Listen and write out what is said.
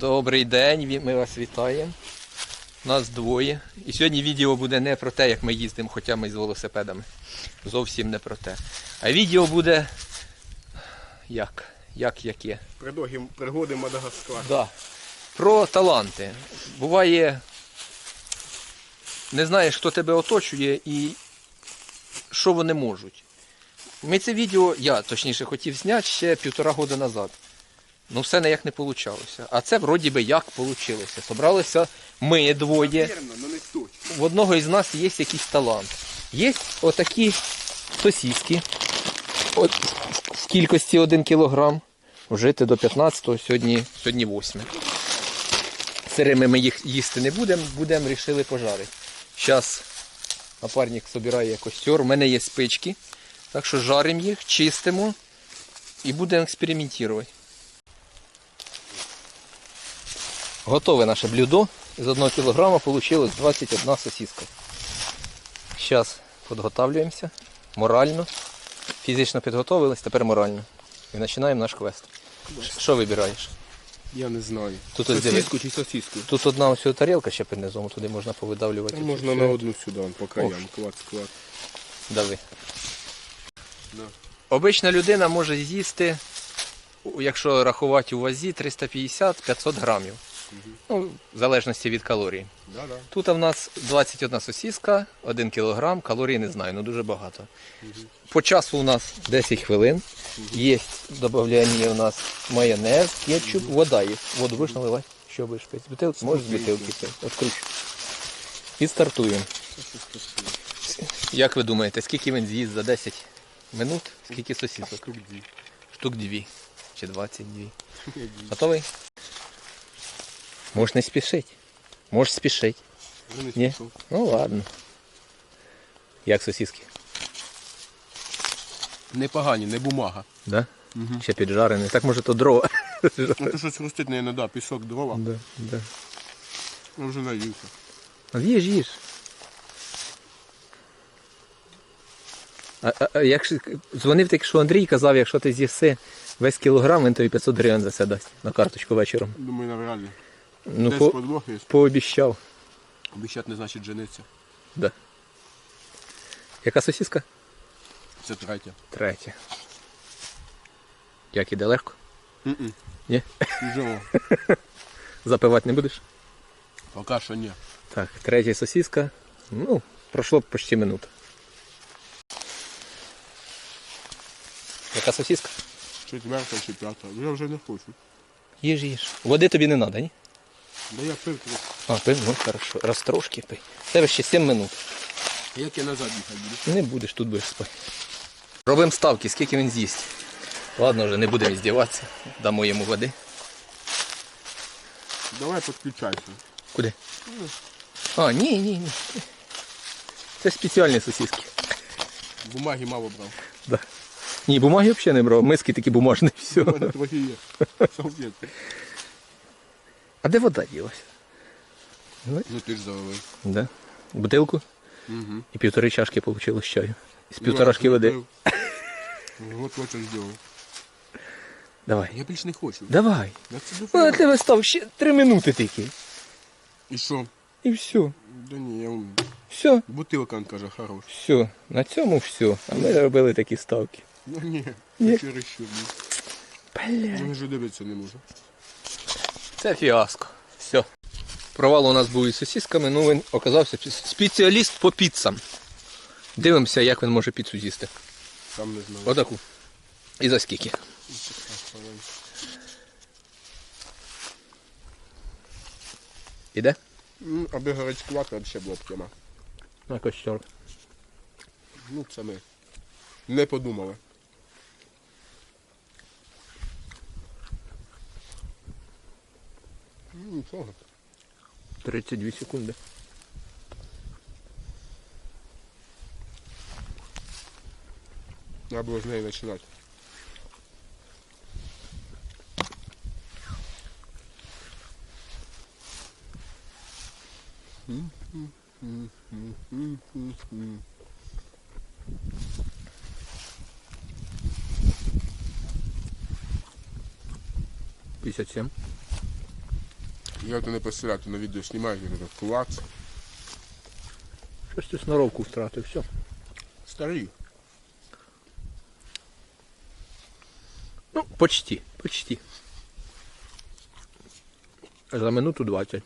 Добрий день, ми вас вітаємо. Нас двоє. І сьогодні відео буде не про те, як ми їздимо, хоча ми з велосипедами. Зовсім не про те. А відео буде як? Як яке? Придоги, пригоди Мадагаскар. Да. Про таланти. Буває, не знаєш, хто тебе оточує і що вони можуть. Ми це відео, я точніше хотів зняти ще півтора року назад. Ну все ніяк не вийшло. А це вроді би як вийшло. Собралися ми двоє. В одного із нас є якийсь талант. Є отакі сосиски. От, в кількості 1 кілограм. Вжити до 15-го, сьогодні, сьогодні 8. Сирими ми їх їсти не будемо, будемо рішили пожарити. Зараз напарник збирає костер, у мене є спички. Так що жаримо їх, чистимо і будемо експериментувати. Готове наше блюдо. З 1 кг вийшло 21 сосиска. Зараз підготовлюємося морально. Фізично підготовились, тепер морально. І починаємо наш квест. Що вибираєш? Я не знаю. Тут сосиску чи сосиску? Тут одна ось тарілка ще під низом, туди можна повидавлювати. Та можна на одну сюди, по краям. Клац, клац. Дави. Да. Обична людина може з'їсти, якщо рахувати у вазі, 350-500 грамів. Ну, в залежності від калорій. Да, да. Тут в нас 21 сосиска, 1 кілограм, калорій не знаю, ну дуже багато. По часу у нас 10 хвилин. Є додавання у нас майонез, кетчуп, вода є. Воду будеш наливати? Що будеш пити? Бутилки? Можеш з бутилки пити. Откручу. І стартуємо. Як ви думаєте, скільки він з'їсть за 10 минут? Скільки сосисок? Штук дві. Штук 2 чи 22. Готовий? Можеш не спішити. Можеш спішити. Вже не Ні? Ну ладно. Як сосиски? Непогані, не бумага. Да? Ще піджарений. Так може то дрова. Ну то щось хрустить, не да, пісок дрова. да, да. Я вже наївся. Їж, їж. А, а, а як ж- дзвонив так, що Андрій казав, якщо ти з'їси весь кілограм, він тобі 500 гривень за це дасть на карточку вечором. Думаю, навряд ли. Ну, Десь по, подвох є. пообіщав. Обіщать не значить жениться. Да. Яка сосиска? Це третя. Третя. Як іде легко? М-м. Ні? Тяжело. Запивати не будеш? Поки що ні. Так, третя сосиска. Ну, пройшло почти минута. Яка сосиска? Четверта чи п'ята. Я вже не хочу. Їж, їж. Води тобі не треба, ні? Да я пив трохи. А, пив, ну хорошо. Раз трошки пий. Тебе ще 7 минут. Як я назад їхати буду? Не будеш, тут будеш спати. Робимо ставки, скільки він з'їсть. Ладно, вже не будемо здіватися. Дамо йому води. Давай підключайся. Куди? А, ні, ні, ні. Це спеціальні сосиски. Бумаги мало брав. Да. Ні, бумаги взагалі не брав, миски такі бумажні, все. У мене трохи є. Салфетки. А де вода ділася? Ну ти ж залив. Да. Бутилку Угу. і півтори чашки вийшло з чаю. З півторашки води. Вот що зробив. Давай. Я більш не хочу. Давай. Я це Ну, а дофіга. тебе став ще три минути тільки. І що? І все. Да ні, я... ум. Все. Бутилка, він каже, хорош. Все. На цьому все. А ми робили такі ставки. Ну ні, Ні. що. ні. Бля. Я вже дивитися не можу. Це фіаско. Все. Провал у нас був із сосисками, ну він оказався спеціаліст по піцам. Дивимося, як він може піцу з'їсти. Сам не знаю. Отаку. І за скільки? Іде? Аби горечкувати, взагалі була б тема. На костер. Ну, це ми не подумали. Ну, нічого. 32 секунди. Треба було з неї починати. П'ятдесят сім. Я то не представляю, то на відео знімаю, я так кулак. Щось ти сноровку втратив, все. Старий. Ну, почти, почти. За минуту 20.